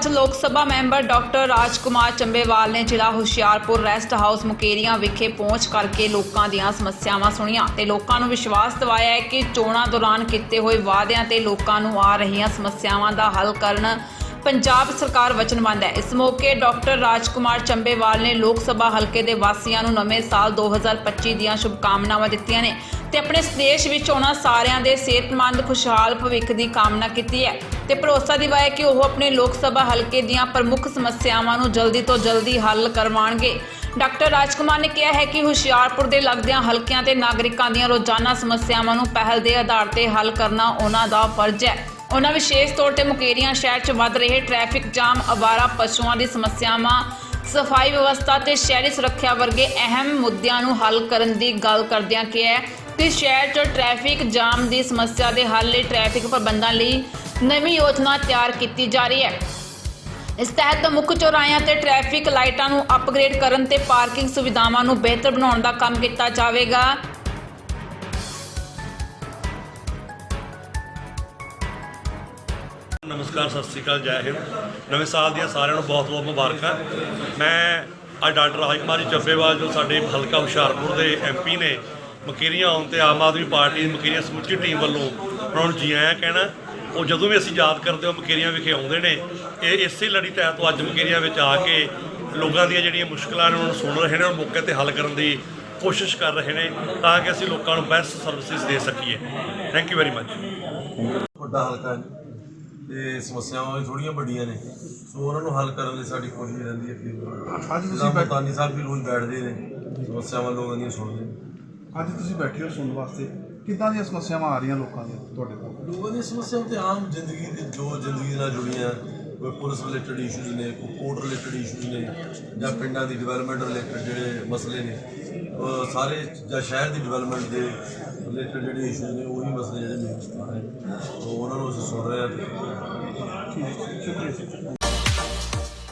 ਅੱਜ Lok Sabha member doctor Rajkumar Chabbewal ਨੇ ਜ਼ਿਲ੍ਹਾ ਹੁਸ਼ਿਆਰਪੁਰ ਰੈਸਟ ਹਾਊਸ ਮੁਕੇਰੀਆਂ ਵਿਖੇ ਪਹੁੰਚ ਕਰਕੇ ਲੋਕਾਂ ਦੀਆਂ ਸਮੱਸਿਆਵਾਂ ਸੁਣੀਆਂ ਤੇ ਲੋਕਾਂ ਨੂੰ ਵਿਸ਼ਵਾਸ ਦਿਵਾਇਆ ਹੈ ਕਿ ਚੋਣਾਂ ਦੌਰਾਨ ਕੀਤੇ ਹੋਏ ਵਾਅਦਿਆਂ ਤੇ ਲੋਕਾਂ ਨੂੰ ਆ ਰਹੀਆਂ ਸਮੱਸਿਆਵਾਂ ਦਾ ਹੱਲ ਕਰਨ ਪੰਜਾਬ ਸਰਕਾਰ ਵਚਨਬੱਧ ਹੈ। ਇਸ ਮੌਕੇ ਡਾਕਟਰ ਰਾਜਕੁਮਾਰ ਚੰਬੇਵਾਲ ਨੇ ਲੋਕ ਸਭਾ ਹਲਕੇ ਦੇ ਵਾਸੀਆਂ ਨੂੰ ਨਵੇਂ ਸਾਲ 2025 ਦੀਆਂ ਸ਼ੁਭਕਾਮਨਾਵਾਂ ਦਿੱਤੀਆਂ ਨੇ ਤੇ ਆਪਣੇ ਸੰਦੇਸ਼ ਵਿੱਚ ਉਹਨਾਂ ਸਾਰਿਆਂ ਦੇ ਸਿਹਤਮੰਦ, ਖੁਸ਼ਹਾਲ ਭਵਿੱਖ ਦੀ ਕਾਮਨਾ ਕੀਤੀ ਹੈ ਤੇ ਭਰੋਸਾ ਦਿਵਾਇਆ ਕਿ ਉਹ ਆਪਣੇ ਲੋਕ ਸਭਾ ਹਲਕੇ ਦੀਆਂ ਪ੍ਰਮੁੱਖ ਸਮੱਸਿਆਵਾਂ ਨੂੰ ਜਲਦੀ ਤੋਂ ਜਲਦੀ ਹੱਲ ਕਰਵਾਉਣਗੇ। ਡਾਕਟਰ ਰਾਜਕੁਮਾਰ ਨੇ ਕਿਹਾ ਹੈ ਕਿ ਹੁਸ਼ਿਆਰਪੁਰ ਦੇ ਲੱਗਦਿਆਂ ਹਲਕਿਆਂ ਤੇ ਨਾਗਰਿਕਾਂ ਦੀਆਂ ਰੋਜ਼ਾਨਾ ਸਮੱਸਿਆਵਾਂ ਨੂੰ ਪਹਿਲ ਦੇ ਆਧਾਰ ਤੇ ਹੱਲ ਕਰਨਾ ਉਹਨਾਂ ਦਾ ਫਰਜ਼ ਹੈ। ਉਹਨਾਂ ਵਿਸ਼ੇਸ਼ ਤੌਰ ਤੇ ਮੁਕੇਰੀਆਂ ਸ਼ਹਿਰ 'ਚ ਵੱਧ ਰਹੇ ਟ੍ਰੈਫਿਕ ਜਾਮ, ਅਵਾਰਾ, ਪਸ਼ੂਆਂ ਦੀ ਸਮੱਸਿਆਵਾਂ, ਸਫ਼ਾਈ ਵਿਵਸਥਾ ਤੇ ਸ਼ਹਿਰੀ ਸੁਰੱਖਿਆ ਵਰਗੇ ਅਹਿਮ ਮੁੱਦਿਆਂ ਨੂੰ ਹੱਲ ਕਰਨ ਦੀ ਗੱਲ ਕਰਦਿਆਂ ਕਿਹਾ ਹੈ ਕਿ ਸ਼ਹਿਰ 'ਚ ਟ੍ਰੈਫਿਕ ਜਾਮ ਦੀ ਸਮੱਸਿਆ ਦੇ ਹੱਲ ਲਈ ਟ੍ਰੈਫਿਕ ਪ੍ਰਬੰਧਾਂ ਲਈ ਨਵੀਂ ਯੋਜਨਾ ਤਿਆਰ ਕੀਤੀ ਜਾ ਰਹੀ ਹੈ। ਇਸ ਤਹਿਤ ਮੁੱਖ ਚੌਰਾਹਿਆਂ ਤੇ ਟ੍ਰੈਫਿਕ ਲਾਈਟਾਂ ਨੂੰ ਅਪਗ੍ਰੇਡ ਕਰਨ ਤੇ ਪਾਰਕਿੰਗ ਸੁਵਿਧਾਵਾਂ ਨੂੰ ਬਿਹਤਰ ਬਣਾਉਣ ਦਾ ਕੰਮ ਕੀਤਾ ਜਾਵੇਗਾ। ਨਮਸਕਾਰ, ਸਤਿ ਸ੍ਰੀ ਅਕਾਲ, ਜੈ ਹਿੰਦ। ਨਵੇਂ ਸਾਲ ਦੀਆਂ ਸਾਰਿਆਂ ਨੂੰ ਬਹੁਤ ਬਹੁਤ ਮੁਬਾਰਕਾਂ। ਮੈਂ ਅੱਜ ਡਾਕਟਰ ਰਾਜਕੁਮਾਰ ਜੀ ਚੱਬੇਵਾਲ, ਜੋ ਸਾਡੇ ਹਲਕਾ ਹੁਸ਼ਿਆਰਪੁਰ ਦੇ ਐਮਪੀ ਨੇ, ਮਕੇਰੀਆਂ ਆਉਣ ਤੇ ਆਮ ਆਦਮੀ ਪਾਰਟੀ ਦੀ ਮਕੇਰੀਆਂ ਸਮੁੱਚੀ ਟੀਮ ਵੱਲੋਂ ਉਹਨਾਂ ਨੂੰ ਜੀ ਆਇਆਂ ਕਹਿਣਾ, ਉਹ ਜਦੋਂ ਵੀ ਅਸੀਂ ਯਾਦ ਕਰਦੇ ਹਾਂ ਮਕੇਰੀਆਂ ਵਿਖੇ ਆਉਂਦੇ ਨੇ, ਇਹ ਇਸੇ ਲੜੀ ਤਹਿਤ ਉਹ ਅੱਜ ਮਕੇਰੀਆਂ ਵਿੱਚ ਆ ਕੇ ਲੋਕਾਂ ਦੀਆਂ ਜਿਹੜੀਆਂ ਮੁਸ਼ਕਲਾਂ ਨੇ, ਉਹਨਾਂ ਨੂੰ ਸੁਣ ਰਹੇ ਨੇ ਉਹ ਮੌਕੇ ਤੇ ਹੱਲ ਕਰਨ ਦੀ ਕੋਸ਼ਿਸ਼ ਕਰ ਰਹੇ ਨੇ, ਤਾਂ ਕਿ ਅਸੀਂ ਲੋਕਾਂ ਨੂੰ ਬੈਸਟ ਸਰਵਿਸਿਜ਼ ਦੇ ਸਕੀਏ। ਥੈਂਕ ਯੂ ਵੈਰੀ ਮੱਚ ਵੱਡਾ ਹਲਕਾ ਹੈ ਤੇ ਸਮੱਸਿਆਵਾਂ ਵੀ ਥੋੜੀਆਂ ਵੱਡੀਆਂ ਨੇ। ਸੋ ਉਹਨਾਂ ਨੂੰ ਹੱਲ ਕਰਨ ਲਈ ਸਾਡੀ ਕੋਸ਼ਿਸ਼ ਰਹਿੰਦੀ ਹੈ ਕਿ ਅੱਜ ਤੁਸੀਂ ਮਤਾਨੀ ਸਾਹਿਬ ਵੀ ਰੋਜ਼ ਬੈਠਦੇ ਨੇ ਸਮੱਸਿਆਵਾਂ ਲੋਕਾਂ ਦੀਆਂ ਸੁਣਦੇ ਨੇ। ਅੱਜ ਤੁਸੀਂ ਬੈਠੇ ਹੋ ਸੁਣਨ ਵਾਸਤੇ। ਕਿੱਦਾਂ ਦੀਆਂ ਸਮੱਸਿਆਵਾਂ ਆ ਰਹੀਆਂ ਲੋਕਾਂ ਦੀਆਂ ਤੁਹਾਡੇ ਕੋਲ? ਲੋਕਾਂ ਦੀਆਂ ਸਮੱਸਿਆਵਾਂ ਤੇ ਆਮ ਜ਼ਿੰਦਗੀ ਦੇ ਜੋ ਜ਼ਿੰਦਗੀ ਨਾਲ ਜੁੜੀਆਂ ਕੋਈ ਪੁਲਿਸ ਰਿਲੇਟਡ ਇਸ਼ੂਜ਼ ਨੇ, ਕੋਈ ਕੋਰਟ ਰਿਲੇਟਡ ਇਸ਼ੂਜ਼ ਨੇ, ਜਾਂ ਪਿੰਡਾਂ ਦੀ ਡਿਵੈਲਪਮੈਂਟ ਰਿਲੇਟਡ ਜਿਹੜੇ ਮਸਲੇ ਨੇ ਸਾਰੇ ਜਾਂ ਸ਼ਹਿਰ ਦੀ ਡਿਵੈਲਪਮੈਂਟ ਦੇ ਰਿਲੇਟਡ ਜਿਹੜੇ ਇਸ਼ੂਜ਼ ਨੇ, ਉਹੀ ਮਸਲੇ ਜਿਹੜੇ ਮੇਨ ਨੇ। ਸੋ ਉਹਨਾਂ ਨੂੰ ਅਸੀਂ ਸੁਣ ਰਹੇ ਹਾਂ। ਠੀਕ ਹੈ, ਸ਼ੁਕਰੀਆ